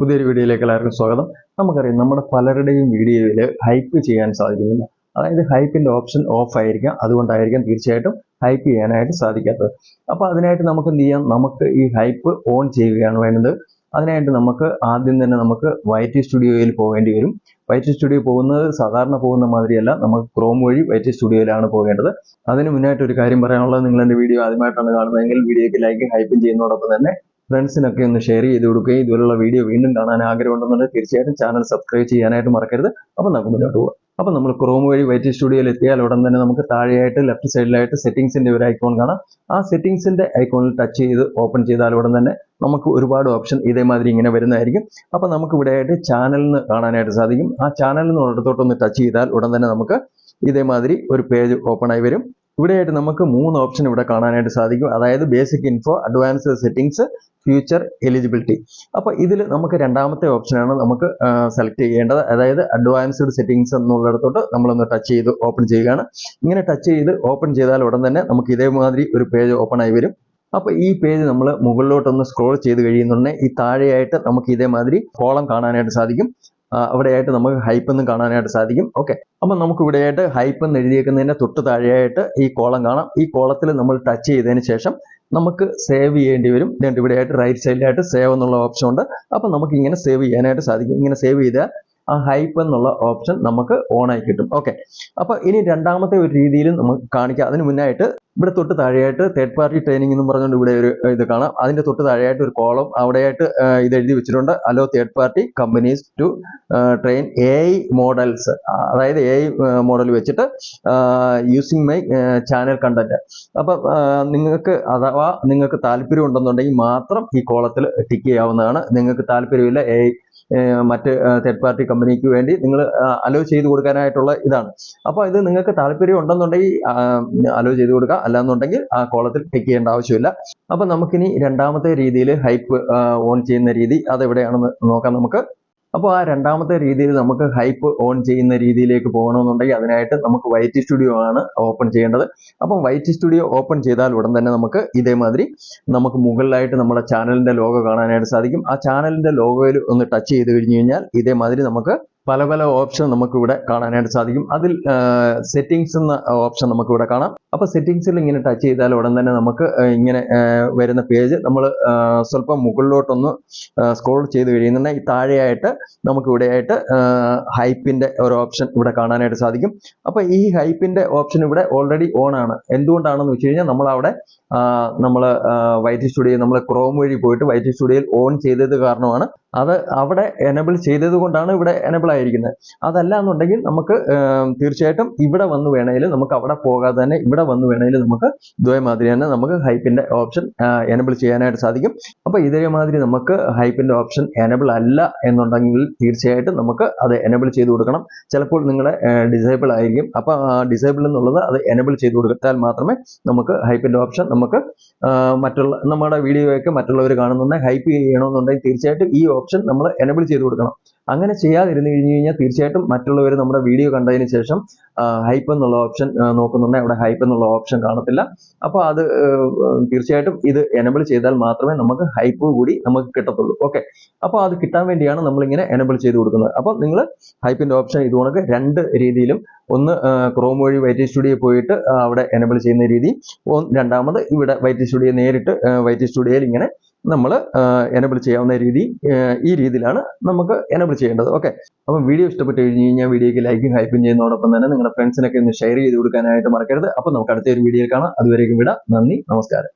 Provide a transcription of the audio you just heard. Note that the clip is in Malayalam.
പുതിയൊരു വീഡിയോയിലേക്ക് എല്ലാവർക്കും സ്വാഗതം. നമുക്കറിയാം നമ്മുടെ പലരുടെയും വീഡിയോയിൽ ഹൈപ്പ് ചെയ്യാൻ സാധിക്കുന്നില്ല. അതായത് ഹൈപ്പിന്റെ ഓപ്ഷൻ ഓഫ് ആയിരിക്കാം. അതുകൊണ്ടായിരിക്കാം തീർച്ചയായിട്ടും ഹൈപ്പ് ചെയ്യാനായിട്ട് സാധിക്കാത്തത്. അപ്പോൾ അതിനായിട്ട് നമുക്ക് എന്ത് ചെയ്യാം? നമുക്ക് ഈ ഹൈപ്പ് ഓൺ ചെയ്യുകയാണ് വേണ്ടത്. അതിനായിട്ട് നമുക്ക് ആദ്യം തന്നെ നമുക്ക് വൈറ്റ് സ്റ്റുഡിയോയിൽ പോകേണ്ടി വരും. വൈറ്റ് സ്റ്റുഡിയോ പോകുന്നത് സാധാരണ പോകുന്ന മാതിരിയല്ല. നമുക്ക് ക്രോം വഴി വൈറ്റ് സ്റ്റുഡിയോയിലാണ് പോകേണ്ടത്. അതിന് മുന്നായിട്ട് ഒരു കാര്യം പറയാനുള്ളത് നിങ്ങൾ എന്റെ വീഡിയോ ആദ്യമായിട്ടാണ് കാണുന്നതെങ്കിൽ വീഡിയോയ്ക്ക് ലൈക്ക് ഹൈപ്പും ചെയ്യുന്നതോടൊപ്പം തന്നെ ഫ്രണ്ട്സിനൊക്കെ ഒന്ന് ഷെയർ ചെയ്ത് കൊടുക്കുകയും ഇതുപോലുള്ള വീഡിയോ വീണ്ടും കാണാൻ ആഗ്രഹമുണ്ടെന്നുണ്ടെങ്കിൽ തീർച്ചയായിട്ടും ചാനൽ സബ്സ്ക്രൈബ് ചെയ്യാനായിട്ട് മറക്കരുത്. അപ്പം നമുക്ക് മുന്നോട്ട് പോകാം അപ്പം നമ്മൾ ക്രോം വഴി വൈറ്റ് സ്റ്റുഡിയോയിൽ എത്തിയാൽ ഉടൻ തന്നെ നമുക്ക് താഴെയായിട്ട് ലെഫ്റ്റ് സൈഡിലായിട്ട് സെറ്റിംഗ്സിന്റെ ഒരു ഐക്കോൺ കാണാം. ആ സെറ്റിംഗ്സിന്റെ ഐക്കോണിൽ ടച്ച് ചെയ്ത് ഓപ്പൺ ചെയ്താൽ ഉടൻ തന്നെ നമുക്ക് ഒരുപാട് ഓപ്ഷൻ ഇതേമാതിരി ഇങ്ങനെ വരുന്നതായിരിക്കും. അപ്പോൾ നമുക്ക് ഇവിടെയായിട്ട് ചാനലിന് കാണാനായിട്ട് സാധിക്കും. ആ ചാനലിൽ നിന്ന് ഇടത്തോട്ടൊന്ന് ടച്ച് ചെയ്താൽ ഉടൻ തന്നെ നമുക്ക് ഇതേമാതിരി ഒരു പേജ് ഓപ്പൺ ആയി വരും. ഇവിടെയായിട്ട് നമുക്ക് മൂന്ന് ഓപ്ഷൻ ഇവിടെ കാണാനായിട്ട് സാധിക്കും. അതായത് basic info advance settings future eligibility അപ്പോൾ ഇതിൽ നമുക്ക് രണ്ടാമത്തെ ഓപ്ഷനാണ് നമുക്ക് സെലക്ട് ചെയ്യേണ്ടത്. അതായത് അഡ്വാൻസ്ഡ് സെറ്റിംഗ്സ് എന്നുള്ളിടത്തോട്ട് നമ്മളൊന്ന് ടച്ച് ചെയ്ത് ഓപ്പൺ ചെയ്യുകയാണ്. ഇങ്ങനെ ടച്ച് ചെയ്ത് ഓപ്പൺ ചെയ്താൽ ഉടൻ തന്നെ നമുക്ക് ഇതേമാതിരി ഒരു പേജ് ഓപ്പൺ ആയി വരും. അപ്പോൾ ഈ പേജ് നമ്മൾ മുകളിലോട്ടൊന്ന് സ്ക്രോൾ ചെയ്ത് കഴിയുന്നുണ്ടെങ്കിൽ ഈ താഴെയായിട്ട് നമുക്ക് ഇതേമാതിരി കോളം കാണാനായിട്ട് സാധിക്കും. അവിടെയായിട്ട് നമുക്ക് ഹൈപ്പ് കാണാനായിട്ട് സാധിക്കും. ഓക്കെ അപ്പം നമുക്ക് ഇവിടെയായിട്ട് ഹൈപ്പ് എന്ന് എഴുതിയേക്കുന്നതിന്റെ തൊട്ട് താഴെയായിട്ട് ഈ കോളം കാണാം. ഈ കോളത്തിൽ നമ്മൾ ടച്ച് ചെയ്തതിന് ശേഷം നമുക്ക് സേവ് ചെയ്യേണ്ടി വരും. ഇവിടെയായിട്ട് റൈറ്റ് സൈഡിലായിട്ട് സേവ് എന്നുള്ള ഓപ്ഷൻ ഉണ്ട്. അപ്പം നമുക്ക് ഇങ്ങനെ സേവ് ചെയ്യാനായിട്ട് സാധിക്കും. ഇങ്ങനെ സേവ് ചെയ്താൽ ആ ഹൈപ്പ് എന്നുള്ള ഓപ്ഷൻ നമുക്ക് ഓൺ ആയി കിട്ടും. ഓക്കെ അപ്പോൾ ഇനി രണ്ടാമത്തെ ഒരു രീതിയിൽ നമുക്ക് കാണിക്കാം. അതിന് മുന്നായിട്ട് ഇവിടെ തൊട്ട് താഴെയായിട്ട് തേർഡ് പാർട്ടി ട്രെയിനിങ് എന്ന് പറഞ്ഞുകൊണ്ട് ഇവിടെ ഒരു ഇത് കാണാം. അതിന്റെ തൊട്ട് താഴെയായിട്ട് ഒരു കോളം അവിടെയായിട്ട് ഇത് എഴുതി വെച്ചിട്ടുണ്ട്. Allow third party companies to train A models അതായത് എ മോഡൽ വെച്ചിട്ട് യൂസിങ് മൈ ചാനൽ കണ്ടന്റ് അപ്പം നിങ്ങൾക്ക് അഥവാ നിങ്ങൾക്ക് താല്പര്യം ഉണ്ടെന്നുണ്ടെങ്കിൽ മാത്രം ഈ കോളത്തിൽ ടിക്ക് ചെയ്യാവുന്നതാണ്. നിങ്ങൾക്ക് താല്പര്യമില്ല എ മറ്റ് തേർഡ് പാർട്ടി കമ്പനിക്ക് വേണ്ടി നിങ്ങൾ അലോ ചെയ്ത് കൊടുക്കാനായിട്ടുള്ള ഇതാണ്. അപ്പോൾ ഇത് നിങ്ങൾക്ക് താല്പര്യം ഉണ്ടെന്നുണ്ടെങ്കിൽ അലോ ചെയ്ത് കൊടുക്കുക. അല്ലാന്നുണ്ടെങ്കിൽ ആ കോളത്തിൽ ടിക്ക് ചെയ്യേണ്ട ആവശ്യമില്ല. അപ്പോൾ നമുക്കിനി രണ്ടാമത്തെ രീതിയിൽ ഹൈപ്പ് ഓൺ ചെയ്യുന്ന രീതി അതെവിടെയാണെന്ന് നോക്കാം നമുക്ക്. അപ്പോൾ ആ രണ്ടാമത്തെ രീതിയിൽ നമുക്ക് ഹൈപ്പ് ഓൺ ചെയ്യുന്ന രീതിയിലേക്ക് പോകണമെന്നുണ്ടെങ്കിൽ അതിനായിട്ട് നമുക്ക് വൈറ്റ് സ്റ്റുഡിയോ ആണ് ഓപ്പൺ ചെയ്യേണ്ടത്. അപ്പം വൈറ്റ് സ്റ്റുഡിയോ ഓപ്പൺ ചെയ്താൽ ഉടൻ തന്നെ നമുക്ക് ഇതേമാതിരി നമുക്ക് മുകളിലായിട്ട് നമ്മുടെ ചാനലിന്റെ ലോഗോ കാണാനായിട്ട് സാധിക്കും. ആ ചാനലിന്റെ ലോഗോയിൽ ഒന്ന് ടച്ച് ചെയ്ത് കഴിഞ്ഞു കഴിഞ്ഞാൽ ഇതേമാതിരി നമുക്ക് പല പല ഓപ്ഷൻ നമുക്കിവിടെ കാണാനായിട്ട് സാധിക്കും. അതിൽ സെറ്റിംഗ്സ് എന്ന ഓപ്ഷൻ നമുക്കിവിടെ കാണാം. അപ്പൊ സെറ്റിംഗ്സിൽ ഇങ്ങനെ ടച്ച് ചെയ്താൽ ഉടൻ തന്നെ നമുക്ക് ഇങ്ങനെ വരുന്ന പേജ് നമ്മൾ സ്വല്പം മുകളിലോട്ടൊന്ന് സ്ക്രോൾ ചെയ്ത് കഴിയുന്നുണ്ടെങ്കിൽ താഴെയായിട്ട് നമുക്ക് ഇവിടെയായിട്ട് ഹൈപ്പിന്റെ ഒരു ഓപ്ഷൻ ഇവിടെ കാണാനായിട്ട് സാധിക്കും. അപ്പൊ ഈ ഹൈപ്പിന്റെ ഓപ്ഷൻ ഇവിടെ ഓൾറെഡി ഓൺ ആണ്. എന്തുകൊണ്ടാണെന്ന് വെച്ച് കഴിഞ്ഞാൽ നമ്മൾ അവിടെ നമ്മൾ വൈറ്റ് സ്റ്റുഡിയോ നമ്മൾ ക്രോം വഴി പോയിട്ട് വൈറ്റ് സ്റ്റുഡിയോയിൽ ഓൺ ചെയ്തത് കാരണമാണ് അത് അവിടെ എനബിൾ ചെയ്തത് കൊണ്ടാണ് ഇവിടെ എനബിൾ ആയിരിക്കുന്നത്. അതല്ല എന്നുണ്ടെങ്കിൽ നമുക്ക് തീർച്ചയായിട്ടും ഇവിടെ വന്ന് വേണമെങ്കിൽ നമുക്ക് അവിടെ പോകാതെ തന്നെ ഇവിടെ വന്ന് വേണമെങ്കിൽ നമുക്ക് ഇതേമാതിരി തന്നെ നമുക്ക് ഹൈപ്പിന്റെ ഓപ്ഷൻ എനബിൾ ചെയ്യാനായിട്ട് സാധിക്കും. അപ്പോൾ ഇതേമാതിരി നമുക്ക് ഹൈപ്പിന്റെ ഓപ്ഷൻ എനബിൾ അല്ല എന്നുണ്ടെങ്കിൽ തീർച്ചയായിട്ടും നമുക്ക് അത് എനബിൾ ചെയ്ത് കൊടുക്കണം. ചിലപ്പോൾ നിങ്ങളെ ഡിസേബിൾ ആയിരിക്കും. അപ്പോൾ ഡിസേബിൾ എന്നുള്ളത് അത് എനബിൾ ചെയ്ത് കൊടുത്താൽ മാത്രമേ നമുക്ക് ഹൈപ്പിന്റെ ഓപ്ഷൻ നമുക്ക് മറ്റുള്ള നമ്മുടെ വീഡിയോയൊക്കെ മറ്റുള്ളവർ കാണുന്നുണ്ടെങ്കിൽ ഹൈപ്പ് ചെയ്യണമെന്നുണ്ടെങ്കിൽ തീർച്ചയായിട്ടും ഈ ഓപ്ഷൻ നമ്മൾ എനബിൾ ചെയ്ത് കൊടുക്കണം. അങ്ങനെ ചെയ്യാതിരുന്നു കഴിഞ്ഞു കഴിഞ്ഞാൽ തീർച്ചയായിട്ടും മറ്റുള്ളവർ നമ്മുടെ വീഡിയോ കണ്ടതിന് ശേഷം ഹൈപ്പ് എന്നുള്ള ഓപ്ഷൻ നോക്കുന്നുണ്ടെങ്കിൽ അവിടെ ഹൈപ്പ് എന്നുള്ള ഓപ്ഷൻ കാണത്തില്ല. അപ്പോൾ അത് തീർച്ചയായിട്ടും ഇത് എനബിൾ ചെയ്താൽ മാത്രമേ നമുക്ക് ഹൈപ്പ് കൂടി നമുക്ക് കിട്ടത്തുള്ളൂ. ഓക്കെ അപ്പോൾ അത് കിട്ടാൻ വേണ്ടിയാണ് നമ്മളിങ്ങനെ എനബിൾ ചെയ്ത് കൊടുക്കുന്നത്. അപ്പോൾ നിങ്ങൾ ഹൈപ്പിന്റെ ഓപ്ഷൻ ഇതുകൊണ്ട് രണ്ട് രീതിയിലും ഒന്ന് ക്രോം വഴി വൈറ്റി സ്റ്റുഡിയോ പോയിട്ട് അവിടെ എനബിൾ ചെയ്യുന്ന രീതി. രണ്ടാമത് ഇവിടെ വൈറ്റി സ്റ്റുഡിയോ നേരിട്ട് വൈറ്റി സ്റ്റുഡിയോയിൽ ഇങ്ങനെ നമ്മൾ എനബിൾ ചെയ്യാവുന്ന രീതി ഈ രീതിയിലാണ് നമുക്ക് എനബിൾ ചെയ്യേണ്ടത്. ഓക്കെ അപ്പം വീഡിയോ ഇഷ്ടപ്പെട്ട് കഴിഞ്ഞ് കഴിഞ്ഞാൽ വീഡിയോക്ക് ലൈക്കും ഹൈപ്പും ചെയ്യുന്നതോടൊപ്പം തന്നെ നിങ്ങളുടെ ഫ്രണ്ട്സിനൊക്കെ ഒന്ന് ഷെയർ ചെയ്ത് കൊടുക്കാനായിട്ട് മറക്കരുത്. അപ്പം നമുക്ക് അടുത്ത ഒരു വീഡിയോയിൽ കാണാം. അതുവരേക്കും വിടാം. നന്ദി നമസ്കാരം.